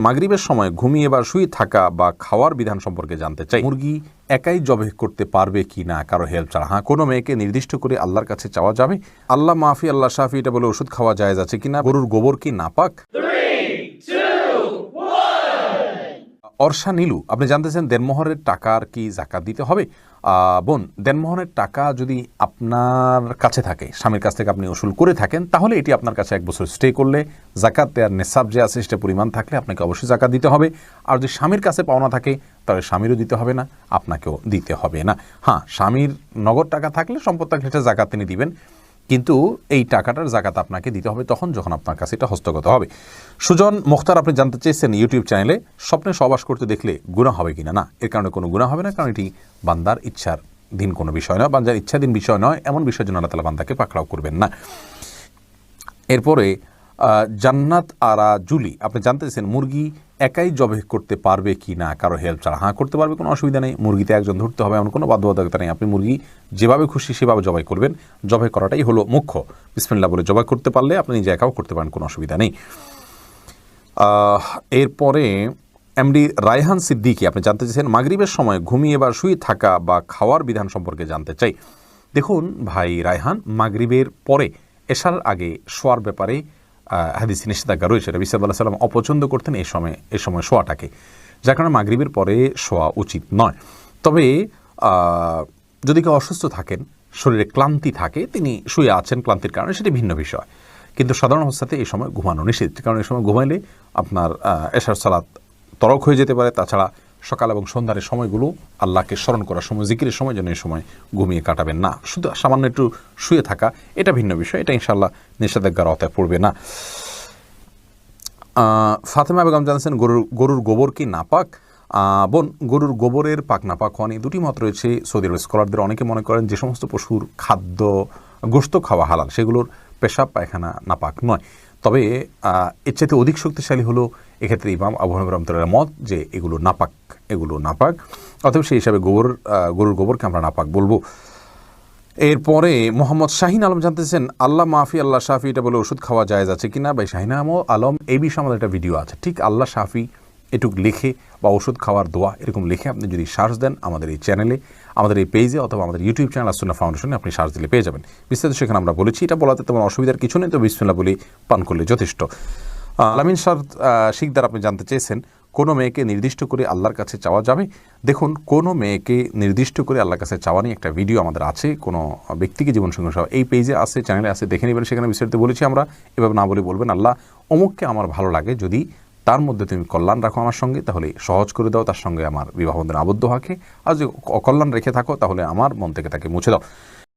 মাগরিবের সময় ঘুমিয়ে বা শুয়ে থাকা বা খাওয়ার বিধান সম্পর্কে জানতে চাই। মুরগি একাই জবে করতে পারবে কি না? কারও হেল্প ছাড়া। হ্যাঁ কোনো মেয়েকে নির্দিষ্ট করে আল্লাহর কাছে চাওয়া যাবে? আল্লাহ মাফি, আল্লাহ শাফি, এটা বলে ওষুধ খাওয়া যায় আছে কিনা? গরুর গোবর কি নাপাক? অর্ষা নীলু, আপনি জানতেছেন দেনমোহরের টাকার কি জাকাত দিতে হবে। বোন দেনমোহরের টাকা যদি আপনার কাছে থাকে, স্বামীর কাছ থেকে আপনি ওসুল করে থাকেন, তাহলে এটি আপনার কাছে এক বছর স্টে করলে জাকাত দেওয়ার নেশাব যে আছে, সেটা পরিমাণ থাকলে আপনাকে অবশ্যই জাকাত দিতে হবে। আর যদি স্বামীর কাছে পাওনা থাকে, তাহলে স্বামীরও দিতে হবে না, আপনাকেও দিতে হবে না। হ্যাঁ স্বামীর নগদ টাকা থাকলে সম্পদ থাকলে সেটা জাকাত তিনি দিবেন। কিন্তু এই টাকাটার জাকাত আপনাকে দিতে হবে তখন যখন আপনার কাছে এটা হস্তগত হবে। সুজন মুখতার, আপনি জানতে চেয়েছেন ইউটিউব চ্যানেলে স্বপ্নে সবাস করতে দেখলে গুণা হবে কিনা? না, এর কারণে কোনো গুণা হবে না, কারণ এটি বান্দার ইচ্ছার দিন কোনো বিষয় নয়। বান্দার ইচ্ছাধীন বিষয় নয়, এমন বিষয়ের জন্য আল্লাহ তালা বান্দাকে পাকড়াও করবেন না। এরপরে জান্নাত আরা জুলি আপনি জানতে চাইছেন মুরগি একাই জবে করতে পারবে কি না, কারও হেল্প ছাড়া। হ্যাঁ করতে পারবে, কোনো অসুবিধা নেই। মুরগিতে একজন ধরতে হবে, এমন কোনো বাধ্যবাধকতা নেই। আপনি মুরগি যেভাবে খুশি সেভাবে জবাই করবেন। জবাই করাটাই হলো মুখ্য। বিসমিল্লা বলে জবাই করতে পারলে আপনি নিজে একাও করতে পারেন, কোনো অসুবিধা নেই। এরপরে এমডি রায়হান সিদ্দিকি, আপনি জানতে চাইছেন, মাগরিবের সময় ঘুমিয়ে বা শুয়ে থাকা বা খাওয়ার বিধান সম্পর্কে জানতে চাই। দেখুন ভাই রায়হান, মাগরিবের পরে, এশার আগে শোয়ার ব্যাপারে হাদিসি নিষেধাজ্ঞা রয়েছে। রবি সাল্লাহ সাল্লাম অপছন্দ করতেন এই সময় এই সময় শোয়াটাকে। যার কারণে মাগরিবের পরে শোয়া উচিত নয়। তবে যদি কেউ অসুস্থ থাকেন, শরীরে ক্লান্তি থাকে, তিনি শুয়ে আছেন, ক্লান্তির কারণে সেটি ভিন্ন বিষয়। কিন্তু সাধারণ অবস্থাতে এই সময় ঘুমানো নিষেধ। কারণ এই সময় ঘুমাইলে আপনার এশার সালাত তরক হয়ে যেতে পারে। তাছাড়া সকাল এবং সন্ধ্যার সময়গুলো আল্লাহকে স্মরণ করার সময়, জিকিরের সময় যেন এই সময় ঘুমিয়ে কাটাবেন না। শুধু সামান্য একটু শুয়ে থাকা, এটা ভিন্ন বিষয়, এটা ইনশাল্লাহ নিষেধাজ্ঞার আওতায় পড়বে না। ফাতেমা বেগম জানাচ্ছেন, গরুর গরুর গোবর কি নাপাক? বোন, গরুর গোবরের পাক নাপাক হওয়া নিয়ে দুটি মত রয়েছে সৌদি আরবের স্কলারদের। অনেকে মনে করেন যে সমস্ত পশুর খাদ্য গোস্ত খাওয়া হালাল, সেগুলোর পেশাব, পায়খানা নাপাক নয়। তবে এর চাইতে অধিক শক্তিশালী হলো এক্ষেত্রে ইমাম আবু হানিফা রহমতুল্লাহ মত যে এগুলো নাপাক। এগুলো নাপাক অতএব সেই হিসাবে গোবর গরুর গোবরকে আমরা নাপাক বলব। এরপরে মোহাম্মদ শাহিন আলম জানতেছেন আল্লাহ মাফি, আল্লাহ শাফি, এটা বলে ওষুধ খাওয়া যায় আছে কিনা? ভাই শাহিন আলম এই বিষয়ে আমাদের একটা ভিডিও আছে। ঠিক আল্লাহ শাফি এটুক লিখে বা ওষুধ খাওয়ার দোয়া এরকম লিখে আপনি যদি সার্চ দেন আমাদের এই চ্যানেলে আমাদের এই পেজে অথবা আমাদের ইউটিউব চ্যানেল আসুনা ফাউন্ডেশনে আপনি সার্চ দিলে পেয়ে যাবেন। বিস্তারিত সেখানে আমরা বলেছি, এটা বলাতে তেমন অসুবিধার কিছু নেই, তো বিসমিল্লা বলে পান করলে যথেষ্ট। আলামিন সার শিকদার আপনি জানতে চেয়েছেন কোনো মেয়েকে নির্দিষ্ট করে আল্লাহর কাছে চাওয়া যাবে? দেখুন, কোনো মেয়েকে নির্দিষ্ট করে আল্লাহর কাছে চাওয়া নিয়ে একটা ভিডিও আমাদের আছে। কোনো ব্যক্তিকে জীবন সঙ্গে সহ এই পেজে আছে চ্যানেলে আছে, দেখে নেবেন। সেখানে বিস্তারিত বলেছি আমরা। এভাবে না বলে বলবেন আল্লাহ। অমুককে আমার ভালো লাগে, যদি তার মধ্যে তুমি কল্যাণ রাখো আমার সঙ্গে, তাহলে সহজ করে দাও, তার সঙ্গে আমার বিবাহ বন্ধনে আবদ্ধ হাকে আর যদি অকল্যাণ রেখে থাকো, তাহলে আমার মন থেকে তাকে মুছে দাও।